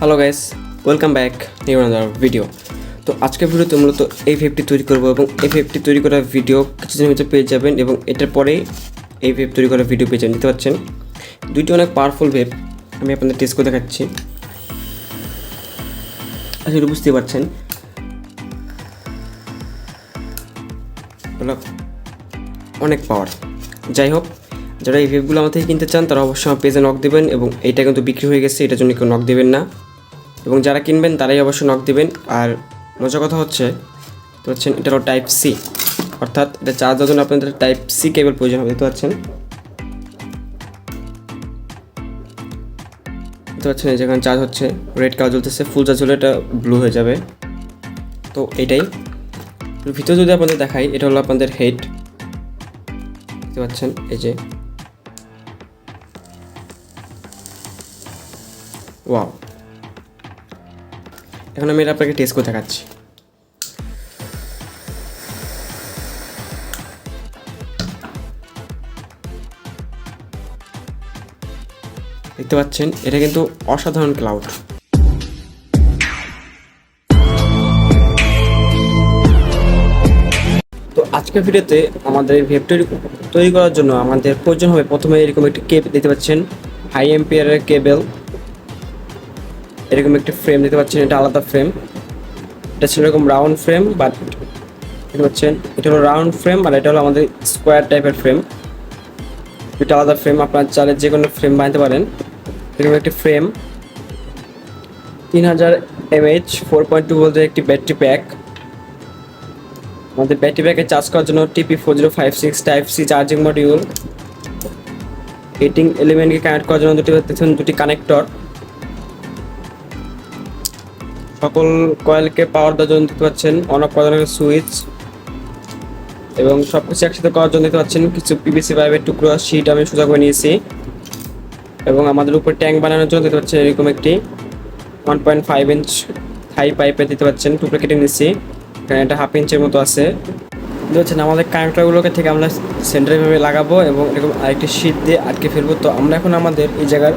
Hello guys welcome back new video তো আজকের ভিডিওতে মূলত এই ভেবটি তৈরি করব এবং এই ভেবটি তৈরি করার ভিডিও কিছুদিনের ভিতরে পেয়ে যাবেন এবং এটার পরেই এই ভেব তৈরি করার ভিডিও পেয়ে যাবেন। নিতে পারছেন দুইটি অনেক পাওয়ারফুল ভেব আমি আপনাদের টেস্ট করে দেখাচ্ছি। এটা বুঝতে পারছেন। অনেক পাওয়ার যাই হোক, যারা এই ভেবগুলো আমার থেকে কিনতে চান, তারা অবশ্যই আমার পেজে নক দেবেন এবং এটা কিন্তু বিক্রি হয়ে গেছে, এটার জন্য কেউ নক দেবেন না। এবং যারা কিনবেন তারাই অবশ্যই নক দেবেন। আর মজার কথা হচ্ছে তো হচ্ছেন এটা হলো টাইপ সি অর্থাৎ এটা চার্জ দেওয়ার জন্য আপনাদের টাইপ সি কেবল প্রয়োজন হবে, দেখতে পাচ্ছেন? দেখতে পাচ্ছেন যেখানে চার্জ হচ্ছে রেড কালার জ্বলতেছে ফুল চার্জ হলে এটা ব্লু হয়ে যাবে। তো এটাই। ভিতরে যদি আপনাদের দেখাই, এটা হলো আপনাদের হেড দেখতে পাচ্ছেন, এই যে। ওয়াও এখন আমি এটা আপনাকে টেস্ট করে দেখাচ্ছি। দেখতে পাচ্ছেন, এটা কিন্তু অসাধারণ ক্লাউড তো আজকের ভিডিওতে আমাদের ভেব তৈরি করার জন্য আমাদের প্রয়োজন হবে প্রথমে এরকম একটি কেব দেখতে পাচ্ছেন হাই এম্পিয়ারের কেবল এরকম একটি ফ্রেম দেখতে পাচ্ছেন, এটা আলাদা ফ্রেম এটা ছিল এরকম রাউন্ড ফ্রেম বাট দেখতে পাচ্ছেন, এটা হলো রাউন্ড ফ্রেম আর এটা হলো আমাদের স্কোয়ার টাইপের ফ্রেম দুটো আলাদা ফ্রেম আপনার চালে যে কোনো ফ্রেম বানাতে পারেন। এরকম একটি ফ্রেম তিন হাজার এমএইচ ফোর পয়েন্ট টু ভোল্টের একটি ব্যাটারি প্যাক আমাদের ব্যাটারি প্যাকে চার্জ করার জন্য TP four zero five six type C charging module heating এলিমেন্টকে connect করার জন্য দুটি দুটি কানেক্টর সকল কয়েলকে পাওয়ার দেওয়ার জন্য দেখতে পাচ্ছেন অন অফ সুইচ এবং সব কিছু একসাথে করার জন্য দেখতে পাচ্ছেন, কিছু পিভিসি পাইপের টুকরো শিট আমি সোজা করে নিয়েছি এবং আমাদের উপর ট্যাঙ্ক বানানোর জন্য দেখতে পাচ্ছেন এরকম একটি one point five inch high পাইপে দিতে পাচ্ছেন, টুকরো কেটে নিয়েছি, এখানে একটা হাফ ইঞ্চের মতো আছে। দেখতে পাচ্ছেন, আমাদের কানেক্টরগুলোকে থেকে আমরা সেন্টারভাবে লাগাবো এবং এরকম আরেকটি শীট দিয়ে আটকে ফেলব। তো আমরা এখন আমাদের এই জায়গার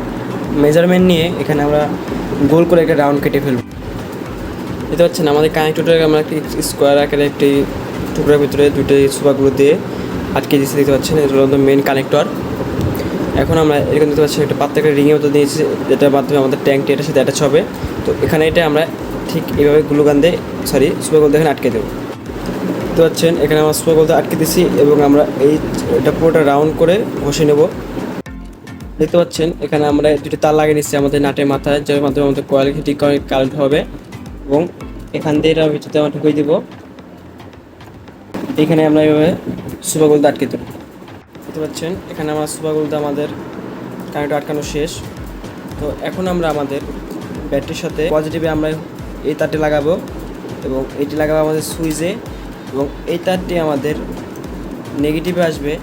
মেজারমেন্ট নিয়ে এখানে আমরা গোল করে একটা রাউন্ড কেটে ফেলব। দেখতে পাচ্ছেন, আমাদের কানেক্টরটাকে আমরা একটি স্কোয়ার আকারে একটি টুকরার ভিতরে দুটো সুপাগুলো দিয়ে আটকে দিয়েছি দেখতে পাচ্ছেন, এটা হলো মেন কানেক্টর এখন আমরা এরকম দেখতে পাচ্ছি একটা পাত্র একটা রিংয়ের মতো দিয়েছি যেটার মাধ্যমে আমাদের ট্যাঙ্কটি এটার সাথে অ্যাটাচ হবে। তো এখানে এটা আমরা ঠিক এইভাবে গ্লুগান দিয়ে সরি সুপার গোল এখানে আটকে দেবো। দেখতে পাচ্ছেন, এখানে আমরা সুপার গোল আটকে দিচ্ছি এবং আমরা এই এটা পুরোটা রাউন্ড করে ঘষে নেব। দেখতে পাচ্ছেন, এখানে আমরা দুটো তার লাগিয়ে নিচ্ছি আমাদের নাটের মাথায়, যার মাধ্যমে আমাদের কয়েল ঠিক কারেন্ট হবে। এবং এখান দিয়ে এটা ভিতরতে আমরা ঢুকিয়ে দিব। এখানে আমরা এইভাবে সুপার গোলদা আটকে দেবো। দেখতে পাচ্ছেন, এখানে আমার সুপার গোলদা আমাদের কারেন্ট আটকানো শেষ। তো এখন আমরা আমাদের ব্যাটারির সাথে পজিটিভে আমরা এই তারটি লাগাবো এবং এটি লাগাবো আমাদের সুইচে এবং এই তারটি আমাদের নেগেটিভে আসবে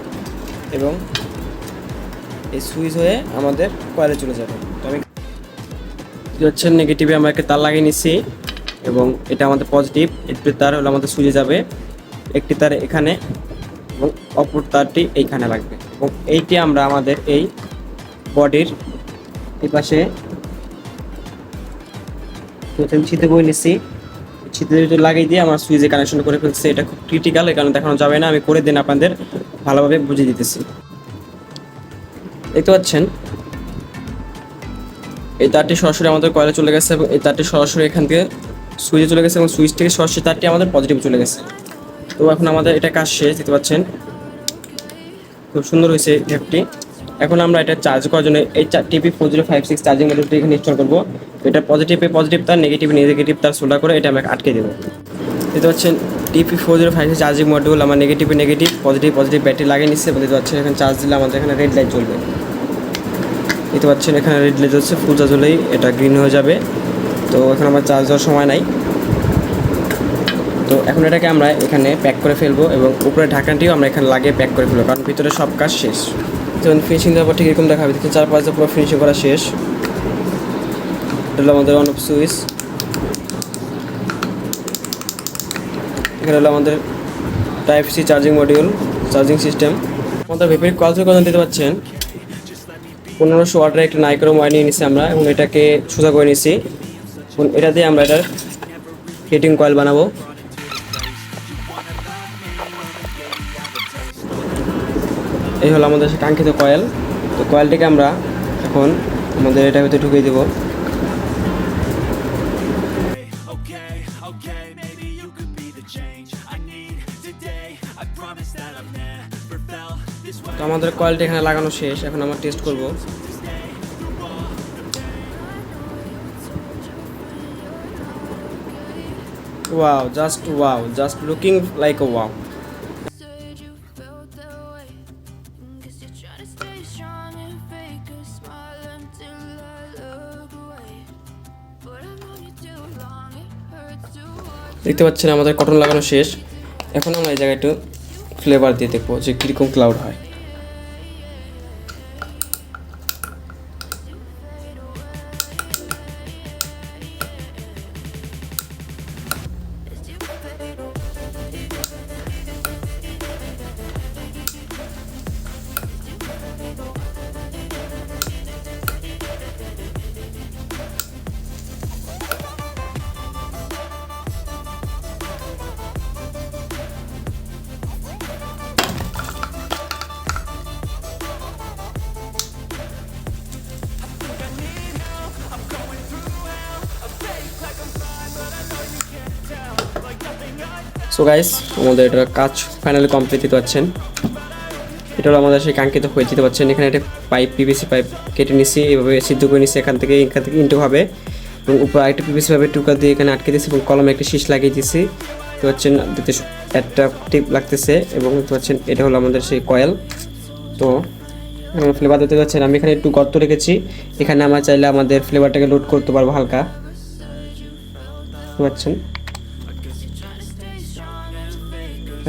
এবং এই সুইচ হয়ে আমাদের কয়েলে চলে যাবে। তো আমি হচ্ছে নেগেটিভে আমরা একটা তার লাগিয়ে নিচ্ছি। এবং এটা আমাদের পজিটিভ একটি তার হলো আমাদের সুইচে যাবে, একটি তার এখানে এবং অপর তারটি এইখানে লাগবে। এবং এইটি আমরা আমাদের এই বডির এই পাশে প্রথম ছিতে বই নিচ্ছি। ছিতের ভিতরে লাগিয়ে দিয়ে আমার সুইচে কানেকশন করে ফেলছে, এটা খুব ক্রিটিক্যাল এই কারণে দেখানো যাবে না। আমি করে দিন আপনাদের ভালোভাবে বুঝিয়ে দিতেছি। দেখতে পাচ্ছেন? এই তারটি সরাসরি আমাদের কয়েলে চলে গেছে এবং এই তারটি সরাসরি এখান থেকে সুইচে চলে গেছে এবং সুইচ থেকে সরাসরি তারটি আমাদের পজিটিভ চলে গেছে। তো এখন আমাদের এটা কাজ শেষ, দেখতে পাচ্ছেন। খুব সুন্দর হয়েছে অ্যাপটি এখন আমরা এটা চার্জ করার জন্য এই TP four zero five six charging মডিউলটি এখানে ইনস্টল করব। এটা পজিটিভে পজিটিভ তার নেগেটিভ নেগেটিভ তার সোল্ডার করে এটা আমরা আটকে দেবো। দেখতে পাচ্ছেন TP four zero five six charging module আমার নেগেটিভে নেগেটিভ পজিটিভ পজিটিভ ব্যাটারি লাগিয়ে নিচ্ছে দেখতে পাচ্ছেন, এখানে চার্জ দিলে আমাদের এখানে রেড লাইট জ্বলবে। দেখতে পাচ্ছেন, এখানে রেড লাইট জ্বলছে ফুল চার্জ হলেই এটা গ্রিন হয়ে যাবে। তো এখন আমার চার্জ দেওয়ার সময় নাই। তো এখন এটাকে আমরা এখানে প্যাক করে ফেলব এবং উপরে ঢাকনাটিও আমরা এখানে লাগিয়ে প্যাক করে ফেলব, কারণ ভিতরে সব কাজ শেষ। যেমন ফিনিশিং দেওয়ার পর ঠিক এরকম দেখাবে দেখতে চার পাঁচটা পুরো ফিনিশিং করা শেষ। এটা হলো আমাদের অন অফ সুইচ এখানে হলো আমাদের type C charging module charging system আমাদের ভেপের কোয়ালিটি কথা দিতে পাচ্ছেন। পনেরোশো ওয়াটের একটা নাইক্রোম ওয়ার নিয়ে নিছি আমরা এবং এটাকে সোজা করে নিছি। এটা দিয়ে আমরা এটার হিটিং কয়েল বানাবো। এই হলো আমাদের কাঙ্ক্ষিত কয়েল। তো কয়েলটিকে আমরা এখন আমাদের এটার ভিতরে ঢুকিয়ে দেবো. তো আমাদের কয়েলটি এখানে লাগানো শেষ। এখন আমরা টেস্ট করব। Wow just wow just looking like wow দেখতে পাচ্ছেন আমাদের কটন লাগানো শেষ। এখন আমরা এই জায়গায় একটু ফ্লেভার দিয়ে দেখব যে কীরকম ক্লাউড হয়। সো গাইস আমাদের এটা কাজ ফাইনালি কমপ্লিট দিতে পারছেন। এটা হলো আমাদের সেই কাঙ্ক্ষিত হয়ে দিতে পারছেন। এখানে একটা পাইপ পিভিসি পাইপ কেটে নিছি এইভাবে সিদ্ধ করে নিছি, এখান থেকে এখান থেকে ইন্টু হবে এবং উপরে আরেকটা পিভিসি পাইপের টুকা দিয়ে এখানে আটকে দিয়েছি এবং কলমে একটা শীষ লাগিয়ে দিয়েছি। দেখতে পাচ্ছেন, দিতে টিপ লাগতেছে এবং দেখতে পাচ্ছেন, এটা হলো আমাদের সেই কয়েল তো ফ্লেভার দিতে পাচ্ছেন আমি এখানে একটু গর্ত রেখেছি। এখানে আমরা চাইলে আমাদের ফ্লেভারটাকে লোড করতে পারব হালকা। দেখতে পাচ্ছেন?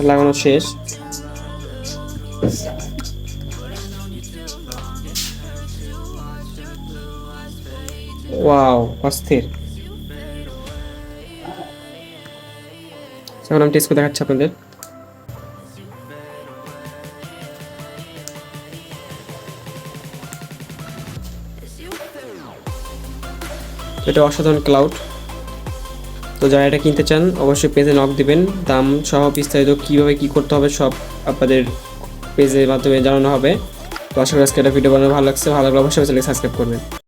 লাগানো শেষ। ওয়াও অস্থির। এখন আমি টেস্ট করে দেখাচ্ছি আপনাদের। এটা অসাধারণ ক্লাউড তো যারা এটা কিনতে চান, অবশ্যই পেজে নক দিবেন। দাম সহ বিস্তারিত কীভাবে কী করতে হবে সব আপনাদের পেজের মাধ্যমে জানানো হবে। তো আশা করি আজকে একটা ভিডিও বানানো ভালো লাগছে। ভালো লাগলে অবশ্যই সাবস্ক্রাইব করবেন।